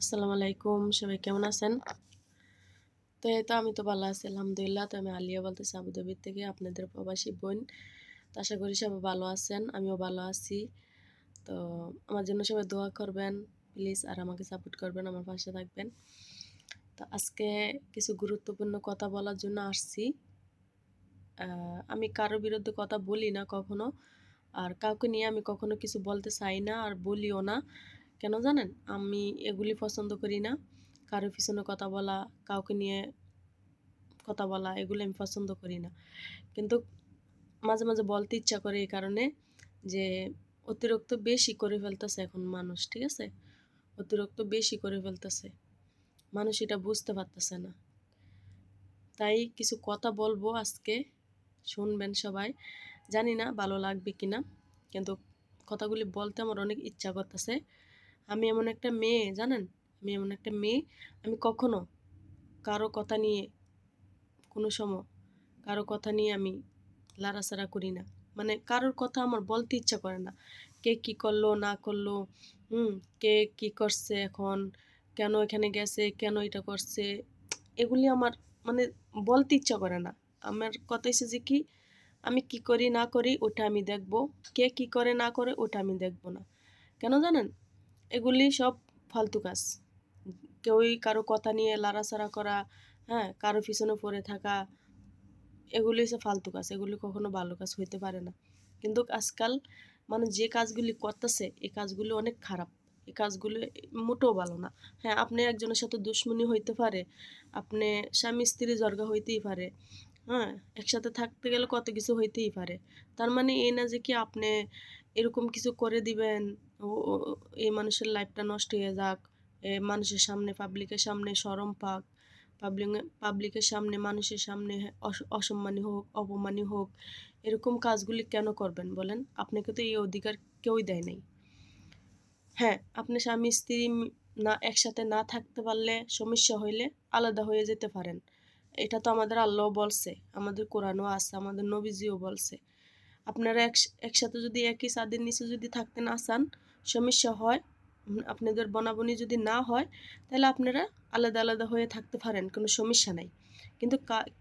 আসসালামু আলাইকুম, সবাই কেমন আছেন? তো এই তো আমি তো ভালো আছি, আলহামদুলিল্লাহ। তো আমি আলিয়া বলতেছি, আবুধাবির থেকে আপনাদের প্রবাসী বোন। তো আশা করি সবাই ভালো আছেন, আমিও ভালো আছি। তো আমার জন্য সবাই দোয়া করবেন, প্লিজ, আর আমাকে সাপোর্ট করবেন, আমার পাশে থাকবেন। তো আজকে কিছু গুরুত্বপূর্ণ কথা বলার জন্য আসছি। আমি কারও বিরুদ্ধে কথা বলি না কখনো, আর কাউকে নিয়ে আমি কখনো কিছু বলতে চাই না, আর বলিও না। কেন জানেন? আমি এগুলি পছন্দ করি না। কারও পিছনে কথা বলা, কাউকে নিয়ে কথা বলা, এগুলো আমি পছন্দ করি না। কিন্তু মাঝে মাঝে বলতে ইচ্ছা করে এই কারণে যে অতিরিক্ত বেশি করে ফেলতেছে এখন মানুষ, ঠিক আছে? অতিরিক্ত বেশি করে ফেলতেছে। মানুষ এটা বুঝতে পারতেছে না। তাই কিছু কথা বলব আজকে, শুনবেন সবাই। জানি না ভালো লাগবে কিনা, কিন্তু কথাগুলি বলতে আমার অনেক ইচ্ছা করতেছে। আমি এমন একটা মেয়ে, জানেন? আমি এমন একটা মেয়ে, আমি কখনো কারও কথা নিয়ে কোনো সময়, কারও কথা নিয়ে আমি লাড়াচাড়া করি না। মানে কারোর কথা আমার বলতে ইচ্ছা করে না। কে কি করল, না করল, হুম, কে কি করছে এখন, কেন এখানে গেছে, কেন এটা করছে, এগুলি আমার মানে বলতে ইচ্ছা করে না। আমার কথা এসে যে কি, আমি কি করি, না করি, ওটা আমি দেখব। কে কি করে, না করে, ওটা আমি দেখব না। কেন জানেন? এগুলি সব ফালতু কাজ। কেউই কারও কথা নিয়ে লাড়াচাড়া করা হ্যাঁ কারও পিছনে পড়ে থাকা, এগুলি হচ্ছে ফালতু কাজ, এগুলি কখনো ভালো কাজ হইতে পারে না। কিন্তু আজকাল মানে যে কাজগুলি করতেছে, এই কাজগুলি অনেক খারাপ। এই কাজগুলো মোটেও ভালো না। হ্যাঁ আপনি একজনের সাথে দুশ্মনী হইতে পারে, আপনি স্বামী স্ত্রী জর্গা হইতেই পারে হ্যাঁ একসাথে থাকতে গেলে কত কিছু হইতেই পারে। তার মানে এই না যে কি আপনি এরকম কিছু করে দিবেন এই মানুষের লাইফটা নষ্ট হয়ে যাক। এ মানুষের সামনে পাবলিকের সামনে শরম পাক। পাবলিক পাবলিকের সামনে মানুষের সামনে অসম্মানী হোক, অপমানী হোক, এরকম কাজগুলি কেন করবেন বলেন? আপনাকে তো এই অধিকার কেউই দেয় নাই। হ্যাঁ আপনি স্বামী, স্ত্রী না, একসাথে না থাকতে পারলে সমস্যা হইলে আলাদা হয়ে যেতে পারেন। এটা তো আমাদের আল্লাহ বলছে, আমাদের কোরআনও আছে, আমাদের নবীজিও বলছে। আপনারা এক একসাথে যদি একই ছাদের নিচে যদি থাকতে না চান সমস্যা হয় আপনাদের বনাবনি যদি না হয়, তাহলে আপনারা আলাদা আলাদা হয়ে থাকতে পারেন, কোনো সমস্যা নাই। কিন্তু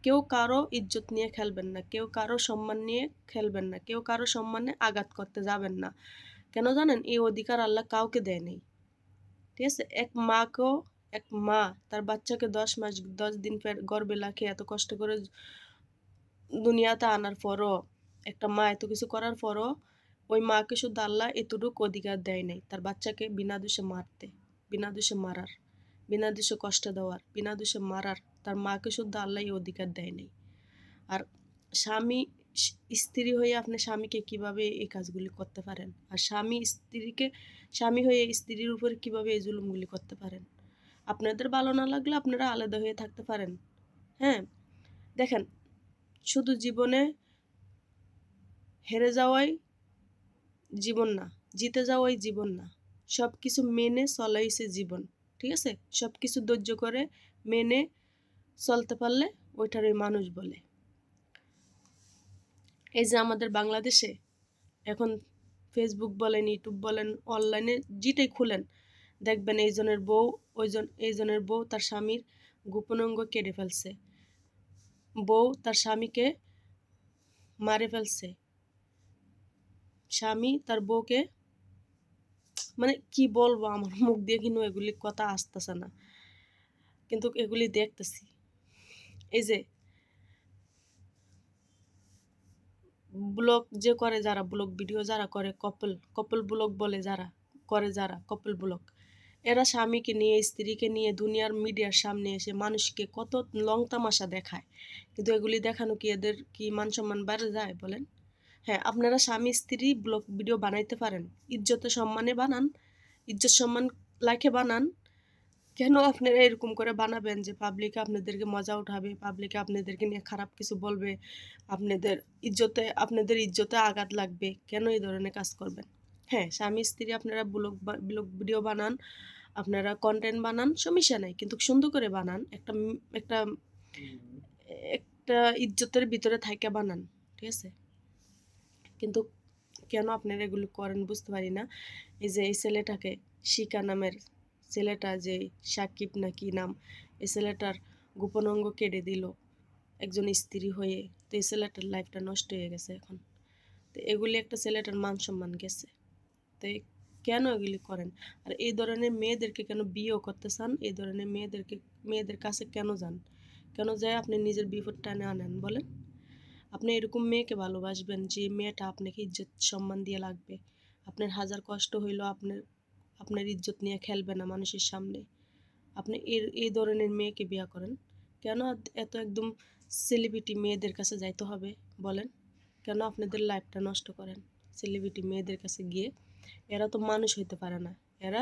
কেউ কারও ইজ্জত নিয়ে খেলবেন না, কেউ কারও সম্মান নিয়ে খেলবেন না, কেউ কারও সম্মানে আঘাত করতে যাবেন না। কেন জানেন? এই অধিকার আল্লাহ কাউকে দেয়নি। ঠিক আছে? এক মাকেও, এক মা তার বাচ্চাকে দশ মাস, দশ দিন গর্বে রাখে, এত কষ্ট করে দুনিয়াতে আনার পরও, একটা মা এত কিছু করার পরও ওই মাকে শুধু আল্লাহ এতটুকু অধিকার দেয় নাই। তার বাচ্চাকে বিনা দোষে মারতে, বিনা দোষে মারার, বিনা দোষে কষ্ট দেওয়ার, বিনা দোষে মারার তার মাকে শুধু আল্লাহ এই অধিকার দেয় নাই। আর স্বামী স্ত্রী হয়ে আপনি স্বামীকে কীভাবে এই কাজগুলি করতে পারেন? আর স্বামী স্ত্রীকে, স্বামী হয়ে স্ত্রীর উপরে কীভাবে এই জুলুমগুলি করতে পারেন? আপনাদের ভালো না লাগলে আপনারা আলাদা হয়ে থাকতে পারেন। হ্যাঁ দেখেন, শুধু জীবনে হেরে যাওয়াই জীবন না, জিতে যাওয়াই জীবন না। সব কিছু মেনে চলাই হচ্ছে জীবন, ঠিক আছে? সব কিছু ধৈর্য করে মেনে চলতে পারলে ওইটারই মানুষ বলে। এই যে আমাদের বাংলাদেশে এখন ফেসবুক বলেন ইউটিউব বলেন অনলাইনে যেটাই খুলেন, দেখবেন এইজনের বউ ওইজন এইজনের বউ তার স্বামীর গোপন অঙ্গ কেড়ে ফেলছে। বউ তার স্বামীকে মারে ফেলছে। স্বামী তার বউকে মানে কি বলব আমার মুখ দিয়ে কিন্তু এগুলি কথা আসতেছে না। কিন্তু এগুলি দেখতেছি। এই যে, ব্লগ যে করে যারা, ব্লগ ভিডিও যারা করে, কপল কপল ব্লগ বলে যারা, করে যারা, কপল ব্লগ, এরা স্বামীকে নিয়ে, স্ত্রীকে নিয়ে, দুনিয়ার মিডিয়ার সামনে এসে মানুষকে কত লং তামাশা দেখায়। কিন্তু এগুলি দেখানো কি এদের কি মান সম্মান বেড়ে যায় বলেন? হ্যাঁ আপনারা স্বামী, স্ত্রী ব্লগ ভিডিও বানাইতে পারেন। ইজ্জত সম্মানে বানান। ইজ্জত, সম্মান লাইকে বানান। কেন আপনারা এরকম করে বানাবেন যে পাবলিকে আপনাদেরকে মজা উঠাবে পাবলিকে আপনাদেরকে নিয়ে খারাপ কিছু বলবে? আপনাদের ইজ্জতে আপনাদের ইজ্জতে আঘাত লাগবে। কেন এই ধরনের কাজ করবেন? হ্যাঁ স্বামী, স্ত্রী আপনারা ব্লগ ব্লগ ভিডিও বানান। আপনারা কন্টেন্ট বানান সমস্যা নাই। কিন্তু সুন্দর করে বানান। একটা একটা একটা ইজ্জতের ভিতরে থাইকা বানান। ঠিক আছে? কিন্তু কেন আপনারা এগুলো করেন বুঝতে পারি না। এই যে এই ছেলেটাকে শিকা নামের ছেলেটা যে সাকিব না কি নাম, এই ছেলেটার গোপন অঙ্গ কেড়ে দিল। একজন স্ত্রী হয়ে তো এই ছেলেটার লাইফটা নষ্ট হয়ে গেছে এখন। তো এগুলি একটা ছেলেটার মান সম্মান গেছে। তো কেন এগুলি করেন? আর এই ধরনের মেয়েদেরকে কেন বিয়েও করতে চান? এই ধরনের মেয়েদেরকে, মেয়েদের কাছে কেন যান? কেন যায় আপনি নিজের বিপদ টানে আনেন বলেন? আপনি এরকম মেয়েকে ভালোবাসবেন যে মেয়েটা আপনাকে ইজ্জত সম্মান দিয়ে লাগবে। আপনার হাজার কষ্ট হইলেও আপনার আপনার ইজ্জত নিয়ে খেলবে না মানুষের সামনে। আপনি এর, এই ধরনের মেয়েকে বিয়া করেন। কেন এত একদম সেলিব্রিটি মেয়েদের কাছে যাইতে হবে বলেন? কেন আপনাদের লাইফটা নষ্ট করেন? সেলিব্রিটি মেয়েদের কাছে গিয়ে এরা তো মানুষ হইতে পারে না। এরা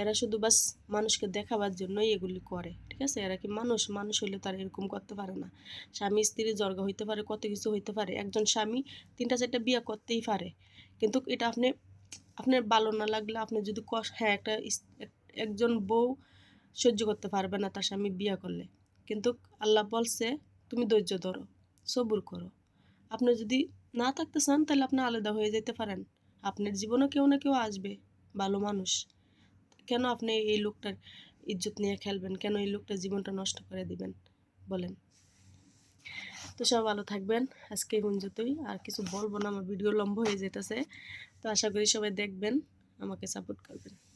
এরা শুধু বাস মানুষকে দেখাবার জন্যই এগুলি করে, ঠিক আছে? এরা কি মানুষ? মানুষ হইলে তারা এরকম করতে পারে না। স্বামী স্ত্রীর জর্গা হইতে পারে, কত কিছু হইতে পারে। একজন স্বামী তিনটা চারটা বিয়ে করতেই পারে। কিন্তু এটা আপনি আপনার ভালো না লাগলে আপনি যদি কষ্ট হ্যাঁ একটা একজন বউ সহ্য করতে পারবে না তার স্বামী বিয়ে করলে। কিন্তু আল্লাহ বলছে, তুমি ধৈর্য ধরো, সবুর করো। আপনি যদি না থাকতে চান তাহলে আপনি আলাদা হয়ে যেতে পারেন। আপনার জীবনে কেউ না কেউ আসবে, ভালো মানুষ। কেন আপনি এই লোকটার ইজ্জত নিয়ে খেলবেন? কেন এই লোকটার জীবনটা নষ্ট করে দিবেন? বলেন। তো সব ভালো থাকবেন। আজকে পর্যন্তই। আর কিছু বলব না, আমার ভিডিও লম্বা হয়ে যেতেছে। তো আশা করি সবাই দেখবেন, আমাকে সাপোর্ট করবেন।